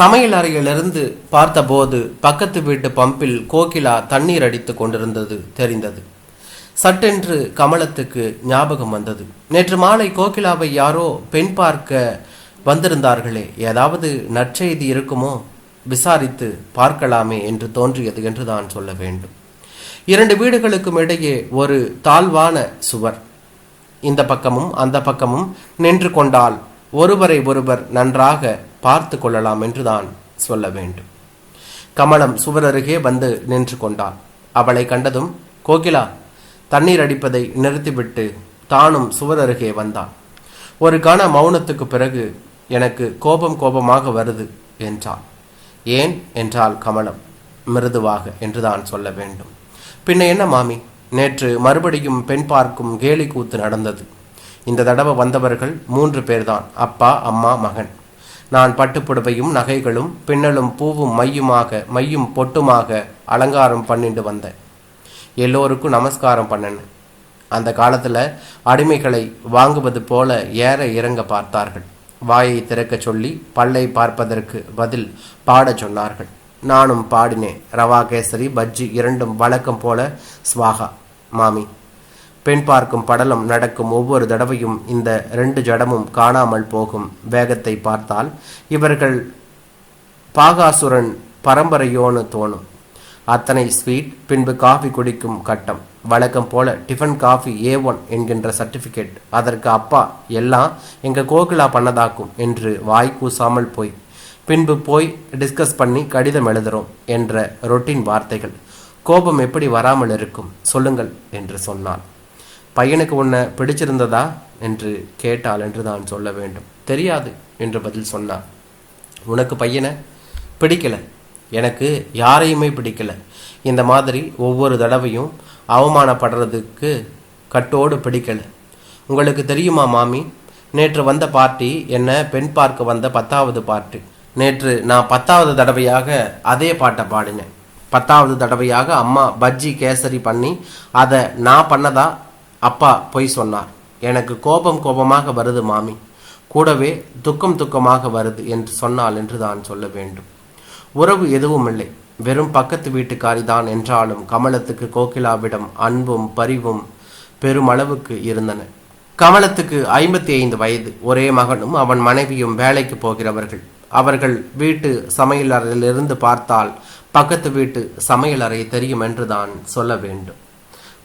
சமையல் அறையிலிருந்து பார்த்தபோது பக்கத்து வீட்டு பம்பில் கோகிலா தண்ணீர் அடித்து கொண்டிருந்தது தெரிந்தது. சட்டென்று கமலத்துக்கு ஞாபகம் வந்தது. நேற்று மாலை கோகிலாவை யாரோ பெண் பார்க்க வந்திருந்தார்களே ஏதாவது நற்செய்தி இருக்குமோ? விசாரித்து பார்க்கலாமே என்று தோன்றியது என்று தான் சொல்ல வேண்டும். இரண்டு வீடுகளுக்கும் இடையே ஒரு தாழ்வான சுவர். இந்த பக்கமும் அந்த பக்கமும் நின்று கொண்டால் ஒருவரை ஒருவர் நன்றாக பார்த்து கொள்ளலாம் என்றுதான் சொல்ல வேண்டும். கமலம் சுவர் அருகே வந்து நின்று கொண்டாள். அவளை கண்டதும் கோகிலா தண்ணீர் அடிப்பதை நிறுத்திவிட்டு தானும் சுவர் அருகே வந்தான் ஒரு கன மௌனத்துக்கு பிறகு எனக்கு கோபம் கோபமாக வருது என்றாள். ஏன்? என்றால் கமலம். மிருதுவாக என்றுதான் சொல்ல வேண்டும். பின்ன என்ன மாமி? நேற்று மறுபடியும் பெண் பார்க்கும் கேலி கூத்து நடந்தது. இந்த தடவை வந்தவர்கள் மூன்று பேர்தான் அப்பா அம்மா மகன். நான் பட்டுப்புடவையும் நகைகளும் பின்னலும் பூவும் மையுமாக மையும் பொட்டுமாக அலங்காரம் பண்ணிட்டு வந்தேன். எல்லோருக்கும் நமஸ்காரம் பண்ணேன். அந்த காலத்தில் அடிமைகளை வாங்குவது போல ஏற இறங்க பார்த்தார்கள். வாயை திறக்க சொல்லி பல்லை பார்ப்பதற்கு பதில் பாடச் சொன்னார்கள். நானும் பாடினேன். ரவா கேசரி பஜ்ஜி இரண்டும் வழக்கம் போல ஸ்வாகா மாமி பெண் பார்க்கும் படலம் நடக்கும் ஒவ்வொரு தடவையும் இந்த ரெண்டு ஜடமும் காணாமல் போகும். வேகத்தை பார்த்தால் இவர்கள் பாகாசுரன் பரம்பரையோன்னு தோணும். அத்தனை ஸ்வீட் பின்பு காஃபி குடிக்கும் கட்டம். வழக்கம் போல டிஃபன் காஃபி ஏ ஒன் என்கின்ற சர்டிஃபிகேட். அதற்கு அப்பா எல்லாம் எங்க கோகிலா பண்ணதாக்கும் என்று வாய் கூசாமல் போய். பின்பு போய் டிஸ்கஸ் பண்ணி கடிதம் எழுதுறோம் என்ற ரொட்டீன் வார்த்தைகள். கோபம் எப்படி வராமல் இருக்கும்? சொல்லுங்கள் என்று சொன்னான். பையனுக்கு உன்னை பிடிச்சிருந்ததா என்று கேட்டாள் என்று தான் சொல்ல வேண்டும். தெரியாது என்று பதில் சொன்னான் உனக்கு பையனை பிடிக்கல. எனக்கு யாரையுமே பிடிக்கல. இந்த மாதிரி ஒவ்வொரு தடவையும் அவமானப்படுறதுக்கு கட்டோடு பிடிக்கல. உங்களுக்கு தெரியுமா மாமி? நேற்று வந்த பார்ட்டி என்ன பெண் பார்க்க வந்த பத்தாவது பார்ட்டி. நேற்று நான் பத்தாவது தடவையாக அதே பாட்டை பாடினேன். பத்தாவது தடவையாக அம்மா பஜ்ஜி கேசரி பண்ணி அதை நான் பண்ணதா அப்பா பொய் சொன்னார். எனக்கு கோபம் கோபமாக வருது மாமி. கூடவே துக்கம் துக்கமாக வருது என்று சொன்னால் என்று தான் சொல்ல வேண்டும். உறவு எதுவும் இல்லை. வெறும் பக்கத்து வீட்டுக்காரி தான் என்றாலும் கமலத்துக்கு கோகிலாவிடம் அன்பும் பரிவும் பெருமளவுக்கு இருந்தன. கமலத்துக்கு ஐம்பத்தி ஐந்து வயது. ஒரே மகனும் அவன் மனைவியும் வேலைக்கு போகிறவர்கள். அவர்கள் வீட்டு சமையலறையிலிருந்து பார்த்தால் பக்கத்து வீட்டு சமையலறை தெரியும் என்று தான் சொல்ல வேண்டும்.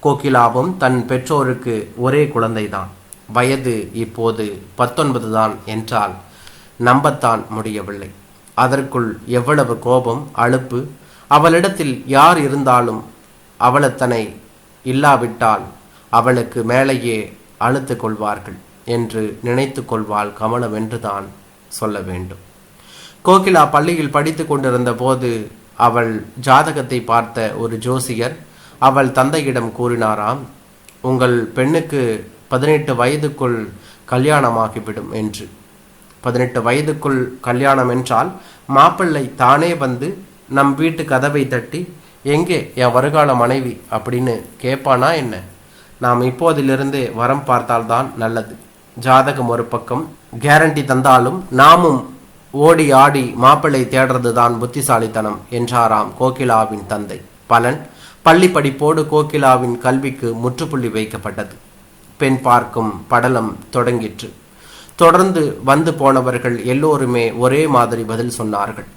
கோகிலாவும் தன் பெற்றோருக்கு ஒரே குழந்தைதான். வயது இப்போது பத்தொன்பது தான் என்றால் நம்பத்தான் முடியவில்லை. அதற்குள் எவ்வளவு கோபம் அழுப்பு அவளிடத்தில் யார் இருந்தாலும் அவளத்தனை இல்லாவிட்டால் அவளுக்கு மேலேயே அழுத்து கொள்வார்கள் என்று நினைத்து கொள்வாள் கமலம் என்றுதான் சொல்ல வேண்டும். கோகிலா பள்ளியில் படித்து கொண்டிருந்த போது அவள் ஜாதகத்தை பார்த்த ஒரு ஜோசியர் அவள் தந்தையிடம் கூறினாராம் உங்கள் பெண்ணுக்கு பதினெட்டு வயதுக்குள் கல்யாணமாகிவிடும் என்று. பதினெட்டு வயதுக்குள் கல்யாணம் என்றால் மாப்பிள்ளை தானே வந்து நம் வீட்டு கதவை தட்டி எங்கே என் வருகால மனைவி? அப்படின்னு கேட்பானா என்ன? நாம் இப்போதிலிருந்தே வரம் பார்த்தால்தான் நல்லது. ஜாதகம் ஒரு பக்கம் கேரண்டி தந்தாலும் நாமும் ஓடி ஆடி மாப்பிள்ளை தேடுறது தான் புத்திசாலித்தனம் என்றாராம் கோகிலாவின் தந்தை. பலன் பள்ளி படிப்போடு கோகிலாவின் கல்விக்கு முற்றுப்புள்ளி வைக்கப்பட்டது. பெண் பார்க்கும் படலம் தொடங்கிற்று. தொடர்ந்து வந்து போனவர்கள் எல்லோருமே ஒரே மாதிரி பதில் சொன்னார்கள்.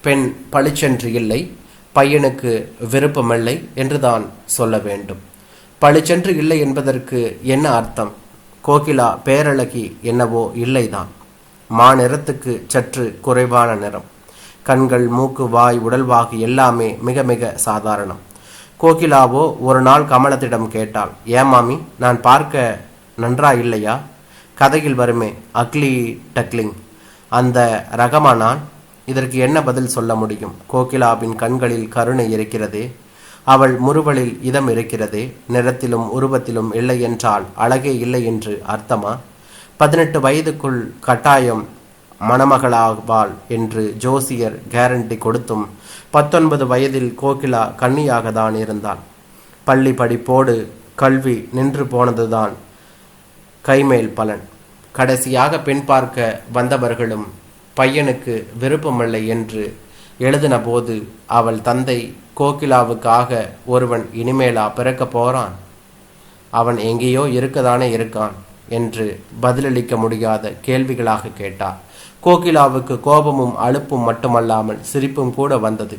பெண் பளிச்சென்று இல்லை பையனுக்கு விருப்பமில்லை என்றுதான் சொல்ல வேண்டும். பளிச்சென்று இல்லை என்பதற்கு என்ன அர்த்தம்? கோகிலா பேரழகி என்னவோ இல்லைதான். மா நிறத்துக்கு சற்று குறைவான நிறம். கண்கள் மூக்கு வாய் உடல்வாகு எல்லாமே மிக மிக சாதாரணம். கோகிலாவோ ஒரு நாள் கமலத்திடம் கேட்டாள் ஏமாமி மாமி நான் பார்க்க நன்றா இல்லையா? கதையில் வருமே அக்லி டக்லிங். அந்த ரகமா நான் இதற்கு என்ன பதில் சொல்ல முடியும்? கோகிலாவின் கண்களில் கருணை இருக்கிறதே அவள் முறுவலில் இதம் இருக்கிறதே நிறத்திலும் உருவத்திலும் இல்லை என்றால் அழகே இல்லை என்று அர்த்தமா? பதினெட்டு வயதுக்குள் கட்டாயம் மணமகளாவாள் என்று ஜோசியர் கேரண்டி கொடுத்தும் பத்தொன்பது வயதில் கோகிலா கன்னியாக தான் இருந்தாள். பள்ளி படிப்போடு கல்வி நின்று போனதுதான் கைமேல் பலன். கடைசியாக பெண் பார்க்க வந்தவர்களும் பையனுக்கு விருப்பமில்லை என்று எழுதின போது அவள் தந்தை கோகிலாவுக்காக ஒருவன் இனிமேலா பிறக்கப் போறான். அவன் எங்கேயோ இருக்கதானே இருக்கான். என்று பதிலளிக்க முடியாத கேள்விகளாக கேட்டார். கோகிலாவுக்கு கோபமும் அழுப்பும் மட்டுமல்லாமல் சிரிப்பும் கூட வந்தது.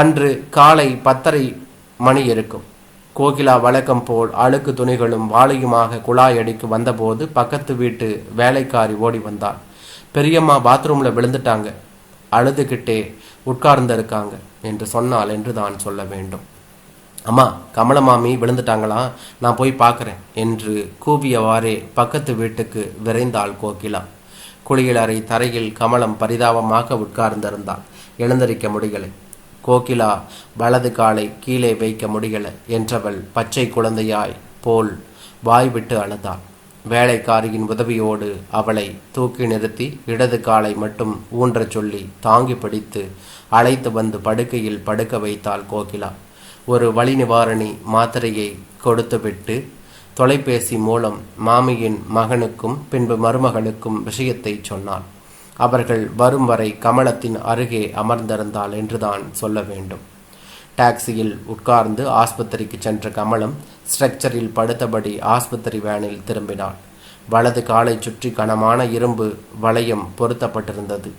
அன்று காலை பத்தரை மணி இருக்கும். கோகிலா வழக்கம் போல் அழுக்கு துணிகளும் வாளியுமாக குழாய் அடிக்கு வந்தபோது பக்கத்து வீட்டு வேலைக்காரி ஓடி வந்தாள். பெரியம்மா பாத்ரூம்ல விழுந்துட்டாங்க. அழுதுகிட்டே உட்கார்ந்து இருக்காங்க என்று சொன்னால் என்று தான் சொல்ல வேண்டும். அம்மா கமலமாமி விழுந்துட்டாங்களா? நான் போய் பார்க்குறேன் என்று கூவியவாறே பக்கத்து வீட்டுக்கு விரைந்தாள் கோகிலா. குளியலறை தரையில் கமலம் பரிதாபமாக உட்கார்ந்திருந்தாள் எழுந்தரிக்க முடியலை. கோகிலா வலது காலை கீழே வைக்க முடியல என்றவள் பச்சை குழந்தையாய் போல் வாய் விட்டு அழுதாள். வேலைக்காரியின் உதவியோடு அவளை தூக்கி நிறுத்தி இடது காலை மட்டும் ஊன்றச் சொல்லி தாங்கி பிடித்து அழைத்து வந்து படுக்கையில் படுக்க வைத்தாள் கோகிலா. ஒரு வழி நிவாரணி மாத்திரையை கொடுத்துவிட்டு தொலைபேசி மூலம் மாமியின் மகனுக்கும் பின்பு மருமகளுக்கும் விஷயத்தை சொன்னாள். அவர்கள் வரும் வரை கமலத்தின் அருகே அமர்ந்திருந்தாள் என்றுதான் சொல்ல வேண்டும். டாக்ஸியில் உட்கார்ந்து ஆஸ்பத்திரிக்கு சென்ற கமலம் ஸ்ட்ரக்சரில் படுத்தபடி ஆஸ்பத்திரி வேனில் திரும்பினாள். வலது காலை சுற்றி கனமான இரும்பு வளையம் பொருத்தப்பட்டிருந்தது.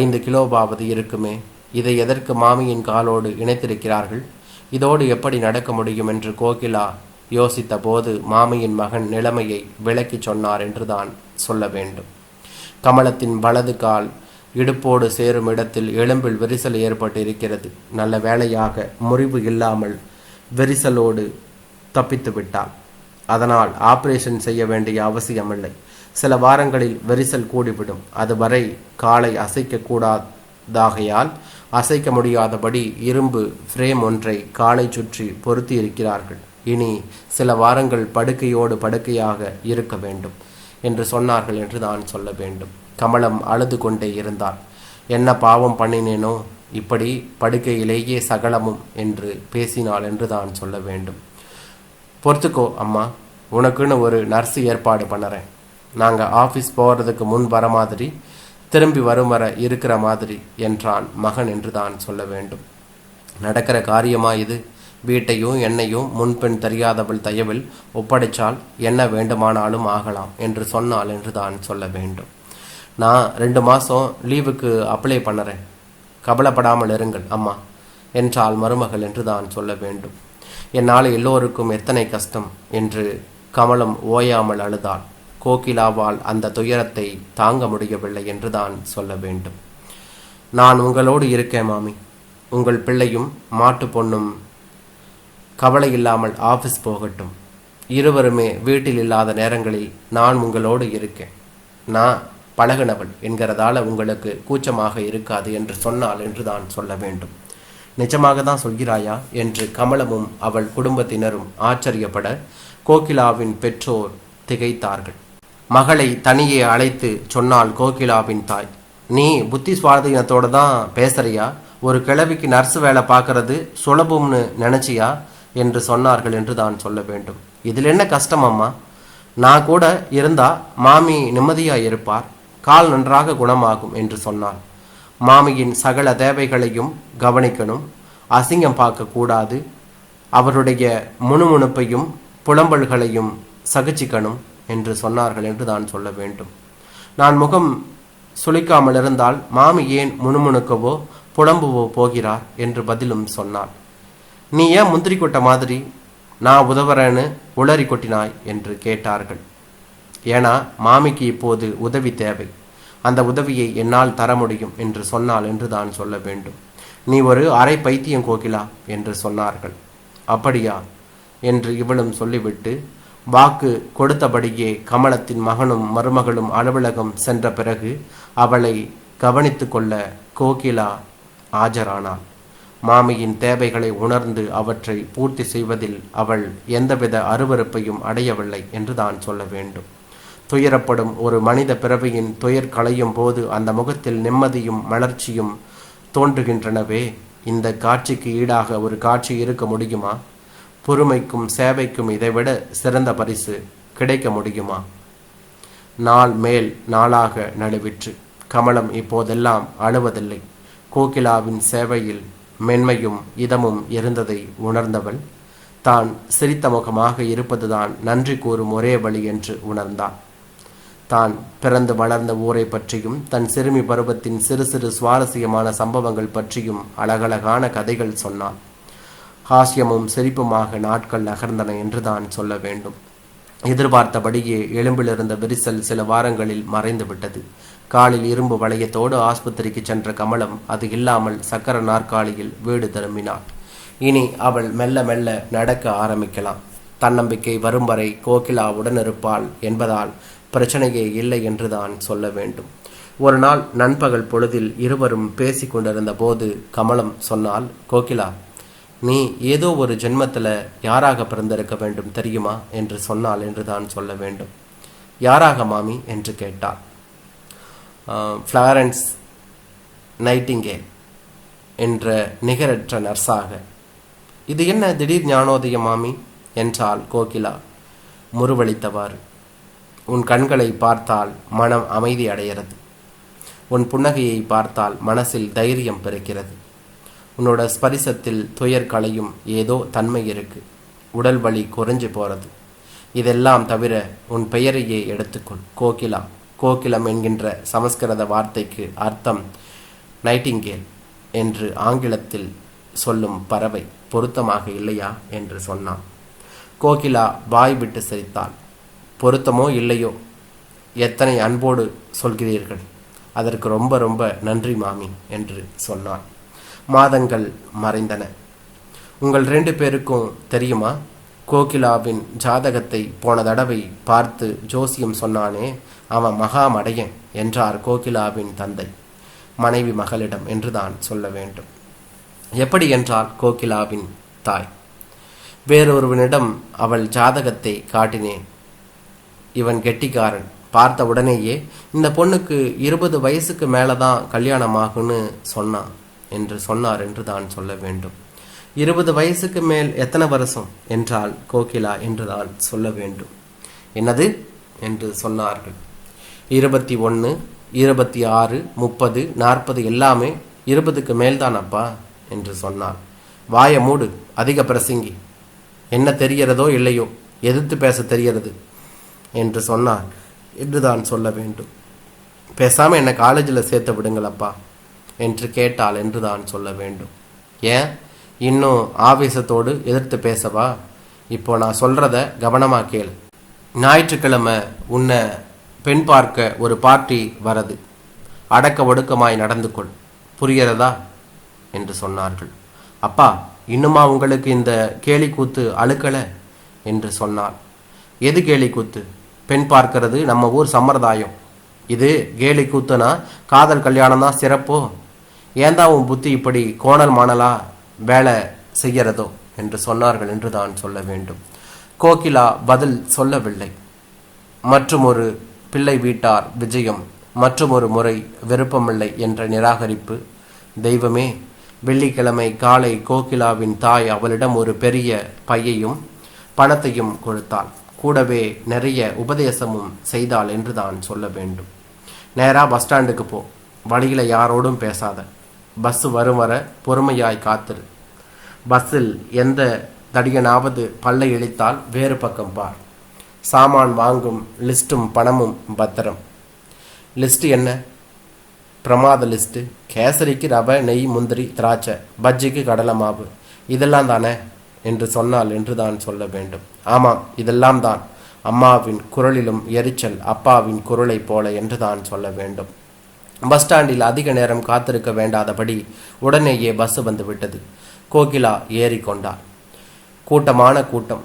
ஐந்து கிலோவாவது இருக்குமே? இதை எதற்கு மாமியின் காலோடு இணைத்திருக்கிறார்கள்? இதோடு எப்படி நடக்க முடியும் என்று கோகிலா யோசித்த போது மாமியின் மகன் நிலைமையை விளக்கி சொன்னார் என்றுதான் சொல்ல வேண்டும். கமலத்தின் வலது கால் இடுப்போடு சேரும் இடத்தில் எலும்பில் விரிசல் ஏற்பட்டு இருக்கிறது நல்ல வேளையாக முறிவு இல்லாமல் விரிசலோடு தப்பித்து விட்டாள். அதனால் ஆபரேஷன் செய்ய வேண்டிய அவசியமில்லை. சில வாரங்களில் விரிசல் கூடிவிடும். அதுவரை காலை அசைக்க தாகையால் அசைக்க முடியாதபடி இரும்பு ஃப்ரேம் ஒன்றை காலை சுற்றி பொருத்தி இருக்கிறார்கள். இனி சில வாரங்கள் படுக்கையோடு படுக்கையாக இருக்க வேண்டும் என்று சொன்னார்கள் என்று நான் சொல்ல வேண்டும். கமலம் அழுது கொண்டே இருந்தார் என்ன பாவம் பண்ணினேனோ? இப்படி படுக்கையிலேயே சகலமும் என்று பேசினாள் என்று தான் சொல்ல வேண்டும். பொறுத்துக்கோ அம்மா உனக்குன்னு ஒரு நர்ஸு ஏற்பாடு பண்ணுறேன். நாங்கள் ஆஃபீஸ் போகிறதுக்கு முன் வர மாதிரி திரும்பி வரும் வர இருக்கிற மாதிரி என்றான் மகன் என்று தான் சொல்ல வேண்டும். நடக்கிற காரியமா இது? வீட்டையும் என்னையும் முன்பின் தெரியாதவள் தயவில் ஒப்படைச்சால் என்ன வேண்டுமானாலும் ஆகலாம் என்று சொன்னால் என்று தான் சொல்ல வேண்டும். நான் ரெண்டு மாதம் லீவுக்கு அப்ளை பண்ணுறேன். கவலைப்படாமல் இருங்கள் அம்மா என்றால் மருமகள் என்று தான் சொல்ல வேண்டும். என்னால் எல்லோருக்கும் எத்தனை கஷ்டம்? என்று கமலம் ஓயாமல் அழுதாள். கோகிலாவால் அந்த துயரத்தை தாங்க முடியவில்லை என்று தான் சொல்ல வேண்டும். நான் உங்களோடு இருக்கேன் மாமி. உங்கள் பிள்ளையும் மாட்டு பொண்ணும் கவலை இல்லாமல் ஆஃபீஸ் போகட்டும். இருவருமே வீட்டில் இல்லாத நேரங்களில் நான் உங்களோடு இருக்கேன். நான் பழகினவள் என்கிறதால உங்களுக்கு கூச்சமாக இருக்காது என்று சொன்னாள் என்று தான் சொல்ல வேண்டும். நிஜமாக தான் சொல்கிறாயா என்று கமலமும் அவள் குடும்பத்தினரும் ஆச்சரியப்பட கோகிலாவின் பெற்றோர் திகைத்தார்கள். மகளை தனியே அழைத்து சொன்னாள் கோகிலாவின் தாய். நீ புத்தி சுவாதீனத்தோடு தான் பேசுறியா? ஒரு கிழவிக்கு நர்ஸ் வேலை பார்க்கறது சுலபம்னு நினைச்சியா? என்று சொன்னார்கள் என்று தான் சொல்ல வேண்டும். இதில் என்ன கஷ்டம் அம்மா? நான் கூட இருந்தா மாமி நிம்மதியாக இருப்பார். கால் நன்றாக குணமாகும் என்று சொன்னாள். மாமியின் சகல தேவைகளையும் கவனிக்கணும். அசிங்கம் பார்க்கக்கூடாது அவருடைய முணுமுணுப்பையும் புலம்பல்களையும் சகிச்சிக்கணும். என்று சொன்னார்கள் என்று தான் சொல்ல வேண்டும். நான் முகம் சுளிக்காமல் இருந்தால் மாமி ஏன் முணுமுணுக்கவோ புலம்புவோ போகிறார் என்று பதிலும் சொன்னாள். நீ ஏன் முந்திரி கொட்ட மாதிரி நான் உதவுறேன்னு உளறி கொட்டினாய் என்று கேட்டார்கள். ஏன்னா மாமிக்கு இப்போது உதவி தேவை. அந்த உதவியை என்னால் தர முடியும் என்று சொன்னால் என்று தான் சொல்ல வேண்டும். நீ ஒரு அரை பைத்தியம் கோகிலா என்று சொன்னார்கள். அப்படியா? என்று இவளும் சொல்லிவிட்டு வாக்கு கொடுத்தபடியே கமலத்தின் மகனும் மருமகளும் அலுவலகம் சென்ற பிறகு அவளை கவனித்து கொள்ள கோகிலா ஆஜரானாள். மாமியின் தேவைகளை உணர்ந்து அவற்றை பூர்த்தி செய்வதில் அவள் எந்தவித அருவருப்பையும் அடையவில்லை என்று தான் சொல்ல வேண்டும். துயரப்படும் ஒரு மனித பிறவியின் துயர் களையும் போது அந்த முகத்தில் நிம்மதியும் மலர்ச்சியும் தோன்றுகின்றனவே. இந்த காட்சிக்கு ஈடாக ஒரு காட்சி இருக்க முடியுமா? பொறுமைக்கும் சேவைக்கும் இதைவிட சிறந்த பரிசு கிடைக்க முடியுமா? நாள் மேல் நாளாக நழுவிற்று. கமலம் இப்போதெல்லாம் அழுவதில்லை. கோகிலாவின் சேவையில் மென்மையும் இதமும் இருந்ததை உணர்ந்தவள் தான் சிரித்த முகமாக இருப்பதுதான் நன்றி கூறும் ஒரே வழி என்று உணர்ந்தான் தான் பிறந்து வளர்ந்த ஊரை பற்றியும் தன் சிறுமி பருவத்தின் சிறு சிறு சுவாரஸ்யமான சம்பவங்கள் பற்றியும் அழகழகான கதைகள் சொன்னான் ஹாஸ்யமும் சிரிப்புமாக நாட்கள் நகர்ந்தன என்றுதான் சொல்ல வேண்டும். எதிர்பார்த்தபடியே எலும்பிலிருந்த விரிசல் சில வாரங்களில் மறைந்து விட்டது காலில் இரும்பு வளையத்தோடு ஆஸ்பத்திரிக்கு சென்ற கமலம் அது இல்லாமல் சக்கர நாற்காலியில் வீடு திரும்பினாள். இனி அவள் மெல்ல மெல்ல நடக்க ஆரம்பிக்கலாம். தன்னம்பிக்கை வரும் வரை கோகிலா உடனிருப்பாள் என்பதால் பிரச்சனையே இல்லை என்றுதான் சொல்ல வேண்டும். ஒரு நாள் நண்பகல் பொழுதில் இருவரும் பேசிக் கொண்டிருந்த போது கமலம் சொன்னால் கோகிலா நீ ஏதோ ஒரு ஜென்மத்தில் யாராக பிறந்திருக்க வேண்டும் தெரியுமா என்று சொன்னால் என்று தான் சொல்ல வேண்டும். யாராக மாமி என்று கேட்டாள். ஃப்ளாரன்ஸ் நைட்டிங்கேல் என்ற நிகரற்ற நர்ஸாக. இது என்ன திடீர் ஞானோதயம் மாமி? என்றாள் கோகிலா முறுவளித்தவாறு. உன் கண்களை பார்த்தால் மனம் அமைதி அடைகிறது. உன் புன்னகையை பார்த்தால் மனசில் தைரியம் பிறக்கிறது. உன்னோட ஸ்பரிசத்தில் துயர் களையும் ஏதோ தன்மை இருக்கு. உடல் வலி குறைஞ்சு போறது. இதெல்லாம் தவிர உன் பெயரையே எடுத்துக்கொள். கோகிலா. கோகிலம் என்கின்ற சமஸ்கிருத வார்த்தைக்கு அர்த்தம் நைட்டிங்கேல் என்று ஆங்கிலத்தில் சொல்லும் பறவை பொருத்தமாக இல்லையா என்று சொன்னான். கோகிலா வாய் விட்டு சிரித்தாள். பொருத்தமோ இல்லையோ? எத்தனை அன்போடு சொல்கிறீர்கள்? அதற்கு ரொம்ப ரொம்ப நன்றி மாமி என்று சொன்னான் மாதங்கள் மறைந்தன. உங்கள் ரெண்டு பேருக்கும் தெரியுமா? கோகிலாவின் ஜாதகத்தை போன தடவை பார்த்து ஜோசியம் சொன்னானே அவன் மகாமடையன் என்றார் கோகிலாவின் தந்தை. மனைவி மகளிடம் என்றுதான் சொல்ல வேண்டும். எப்படி என்றால் கோகிலாவின் தாய்? வேறொருவனிடம் அவள் ஜாதகத்தை காட்டினேன் இவன் கெட்டிக்காரன். பார்த்த உடனேயே இந்த பொண்ணுக்கு இருபது வயசுக்கு மேலே தான் கல்யாணம் ஆகும்னு சொன்னான். என்று சொன்னார் என்று தான் சொல்ல வேண்டும். இருபது வயசுக்கு மேல் எத்தனை வருஷம் என்றால் கோகிலா என்று தான் சொல்ல வேண்டும். என்னது? என்று சொன்னார்கள். இருபத்தி ஒன்று இருபத்தி ஆறு முப்பது நாற்பது எல்லாமே இருபதுக்கு மேல்தான் அப்பா என்று சொன்னார். வாய மூடு அதிக பிரசங்கி. என்ன தெரிகிறதோ இல்லையோ எதிர்த்து பேச தெரிகிறது என்று சொன்னார். என்று தான் சொல்ல வேண்டும். பேசாமல் என்னை காலேஜில் சேர்த்து விடுங்களப்பா என்று கேட்டாள் என்று தான் சொல்ல வேண்டும். ஏன்? இன்னும் ஆவேசத்தோடு எதிர்த்து பேசவா? இப்போ நான் சொல்றத கவனமாக கேளு. ஞாயிற்றுக்கிழமை உன்னை பெண் பார்க்க ஒரு பார்ட்டி வரது. அடக்க ஒடுக்கமாய் நடந்து கொள். புரியறதா என்று சொன்னார்கள். அப்பா இன்னுமா உங்களுக்கு இந்த கேலி கூத்து அழுக்கல? என்று சொன்னார் எது கேலி கூத்து? பெண் பார்க்கிறது நம்ம ஊர் சம்பிரதாயம். இது கேலி கூத்துனா காதல் கல்யாணம் தான் சிறப்போ? ஏந்தா உன் புத்தி இப்படி கோணல் மாணலா வேலை செய்கிறதோ என்று சொன்னார்கள் என்று தான் சொல்ல வேண்டும். கோகிலா பதில் சொல்லவில்லை. மற்றும் ஒரு பிள்ளை வீட்டார் விஜயம் மற்றும் ஒரு முறை விருப்பமில்லை என்ற நிராகரிப்பு. தெய்வமே வெள்ளிக்கிழமை காலை கோகிலாவின் தாய் அவளிடம் ஒரு பெரிய பையையும் பணத்தையும் கொடுத்தாள். கூடவே நிறைய உபதேசமும் செய்தாள் என்று தான் சொல்ல வேண்டும். நேராக பஸ் ஸ்டாண்டுக்கு போ. வழியில் யாரோடும் பேசாத. பஸ் வரும் வர பொறுமையாய் காத்திரு. பஸ்ஸில் எந்த தடியனாவது பல்லை இழித்தால் வேறு பக்கம் பார். சாமான் வாங்கும் லிஸ்ட்டும் பணமும் பத்திரம். லிஸ்ட் என்ன? பிரமாத லிஸ்ட்டு கேசரிக்கு ரவை நெய் முந்திரி திராட்சை பஜ்ஜிக்கு கடலை மாவு. இதெல்லாம் தானே? என்று சொன்னால் என்று தான் சொல்ல வேண்டும். ஆமாம் இதெல்லாம் தான். அம்மாவின் குரலிலும் எரிச்சல் அப்பாவின் குரலைப் போல என்று தான் சொல்ல வேண்டும். பஸ் ஸ்டாண்டில் அதிக நேரம் காத்திருக்க வேண்டாதபடி உடனேயே பஸ் வந்துவிட்டது கோகிலா ஏறிக்கொண்டார் கூட்டமான கூட்டம்.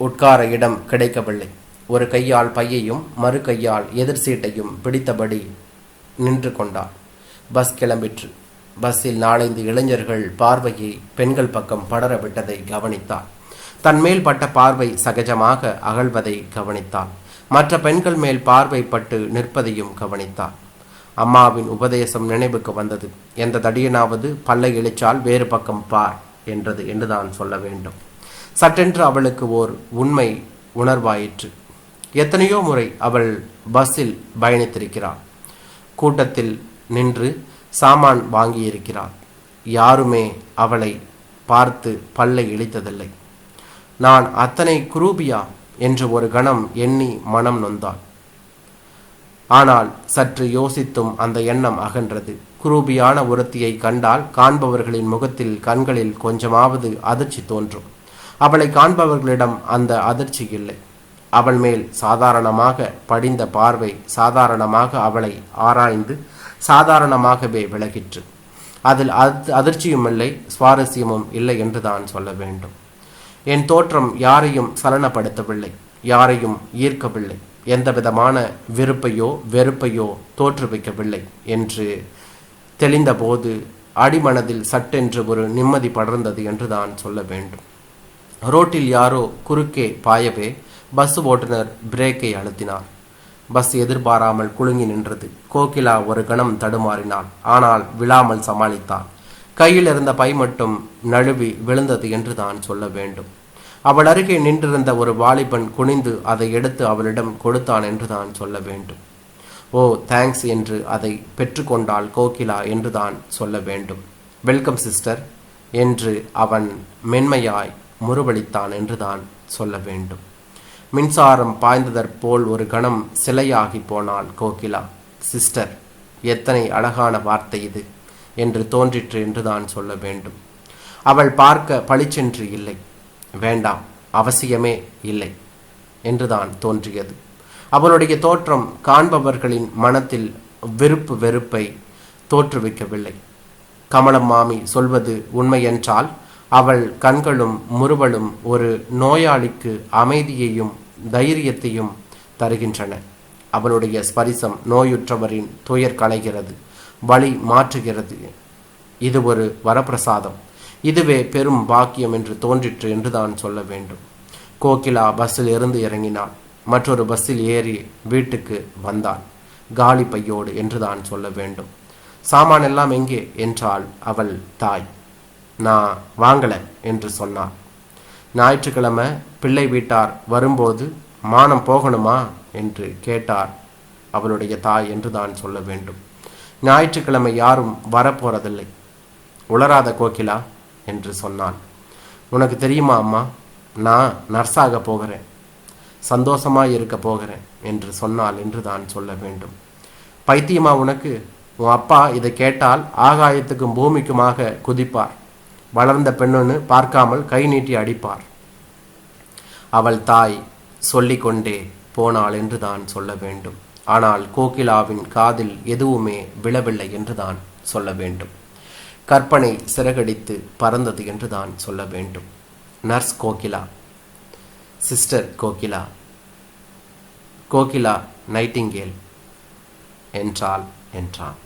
உட்கார இடம் கிடைக்கவில்லை. ஒரு கையால் பையையும் மறு கையால் எதிர் சீட்டையும் பிடித்தபடி நின்று கொண்டார் பஸ் கிளம்பிற்று. பஸ்ஸில் நாலைந்து இளைஞர்கள் பார்வையை பெண்கள் பக்கம் படர விட்டதை கவனித்தார் தன் மேல் பட்ட பார்வை சகஜமாக அகழ்வதை கவனித்தார் மற்ற பெண்கள் மேல் பார்வை பட்டு நிற்பதையும் கவனித்தார் அம்மாவின் உபதேசம் நினைவுக்கு வந்தது. எந்த தடியனாவது பல்லை இழிச்சால் வேறு பக்கம் பார் என்றது என்றுதான் சொல்ல வேண்டும். சட்டென்று அவளுக்கு ஓர் உண்மை உணர்வாயிற்று. எத்தனையோ முறை அவள் பஸ்ஸில் பயணித்திருக்கிறாள். கூட்டத்தில் நின்று சாமான் வாங்கியிருக்கிறாள். யாருமே அவளை பார்த்து பல்லை இழித்ததில்லை. நான் அத்தனை குரூபியா? என்று ஒரு கணம் எண்ணி மனம் நொந்தாள். ஆனால் சற்று யோசித்தும் அந்த எண்ணம் அகன்றது. குரூபியான ஒருத்தியை கண்டால் காண்பவர்களின் முகத்தில் கண்களில் கொஞ்சமாவது அதிர்ச்சி தோன்றும். அவளை காண்பவர்களிடம் அந்த அதிர்ச்சி இல்லை. அவள் மேல் சாதாரணமாக படிந்த பார்வை சாதாரணமாக அவளை ஆராய்ந்து சாதாரணமாகவே விலகிற்று. அதில் அது அதிர்ச்சியும் இல்லை சுவாரஸ்யமும் இல்லை என்று தான் சொல்ல வேண்டும். என் தோற்றம் யாரையும் சலனப்படுத்தவில்லை யாரையும் ஈர்க்கவில்லை. எந்த விதமான விருப்பையோ வெறுப்பையோ தோற்றுவிக்கவில்லை என்று தெளிந்தபோது அடிமனதில் சட்டென்று ஒரு நிம்மதி படர்ந்தது என்று தான் சொல்ல வேண்டும். ரோட்டில் யாரோ குறுக்கே பாயவே பஸ் ஓட்டுநர் பிரேக்கை அழுத்தினார். பஸ் எதிர்பாராமல் குலுங்கி நின்றது. கோகிலா ஒரு கணம் தடுமாறினாள். ஆனால் விழாமல் சமாளித்தாள். கையில் இருந்த பை மட்டும் நழுவி விழுந்தது என்று தான் சொல்ல வேண்டும். அவள் அருகே நின்றிருந்த ஒரு வாலிபன் குனிந்து அதை எடுத்து அவளிடம் கொடுத்தான் என்று தான் சொல்ல வேண்டும். ஓ தேங்க்ஸ் என்று அதை பெற்றுக்கொண்டாள் கோகிலா என்று தான் சொல்ல வேண்டும். வெல்கம் சிஸ்டர் என்று அவன் மென்மையாய் முறுவளித்தான் என்று தான் சொல்ல வேண்டும். மின்சாரம் பாய்ந்ததற்போல் ஒரு கணம் சிலையாகி போனாள் கோகிலா. சிஸ்டர் எத்தனை அழகான வார்த்தை இது என்று தோன்றிற்று என்று தான் சொல்ல வேண்டும். அவள் பார்க்க பளிச்சென்று இல்லை. வேண்டாம் அவசியமே இல்லை என்றுதான் தோன்றியது. அவளுடைய தோற்றம் காண்பவர்களின் மனத்தில் வெறுப்பு வெறுப்பை தோற்றுவிக்கவில்லை. கமலம் மாமி சொல்வது உண்மையென்றால் அவள் கண்களும் முறுவலும் ஒரு நோயாளிக்கு அமைதியையும் தைரியத்தையும் தருகின்றன. அவளுடைய ஸ்பரிசம் நோயுற்றவரின் துயர் களைகிறது வழி மாற்றுகிறது. இது ஒரு வரப்பிரசாதம். இதுவே பெரும் பாக்கியம் என்று தோன்றிற்று என்று தான் சொல்ல வேண்டும். கோகிலா பஸ்ஸில் இருந்து இறங்கினாள் மற்றொரு பஸ்ஸில் ஏறி வீட்டுக்கு வந்தாள் காலி பையோடு என்று தான் சொல்ல வேண்டும். சாமான் எல்லாம் எங்கே? என்றாள் அவள் தாய். நான் வாங்கல என்று சொன்னார். ஞாயிற்றுக்கிழமை பிள்ளை வீட்டார் வரும்போது மானம் போகணுமா? என்று கேட்டார் அவளுடைய தாய் என்று தான் சொல்ல வேண்டும். ஞாயிற்றுக்கிழமை யாரும் வரப்போறதில்லை. உளராத கோகிலா என்று சொன்னான். உனக்கு தெரியுமா அம்மா? நான் நர்ஸாக போகிறேன். சந்தோஷமாக இருக்க போகிறேன் என்று சொன்னாள் என்று தான் சொல்ல வேண்டும். பைத்தியமா உனக்கு? உன் அப்பா இதை கேட்டால் ஆகாயத்துக்கும் பூமிக்குமாக குதிப்பார். வளர்ந்த பெண்ணுன்னு பார்க்காமல் கை நீட்டி அடிப்பார். அவள் தாய் சொல்லிக்கொண்டே போனாள் என்று தான் சொல்ல வேண்டும். ஆனால் கோகிலாவின் காதில் எதுவுமே விழவில்லை என்று தான் சொல்ல வேண்டும். கற்பனை சிறகடித்து பறந்தது என்று தான் சொல்ல வேண்டும். Nurse Kokila sister Kokila Kokila Nightingale என்றால் என்றான்.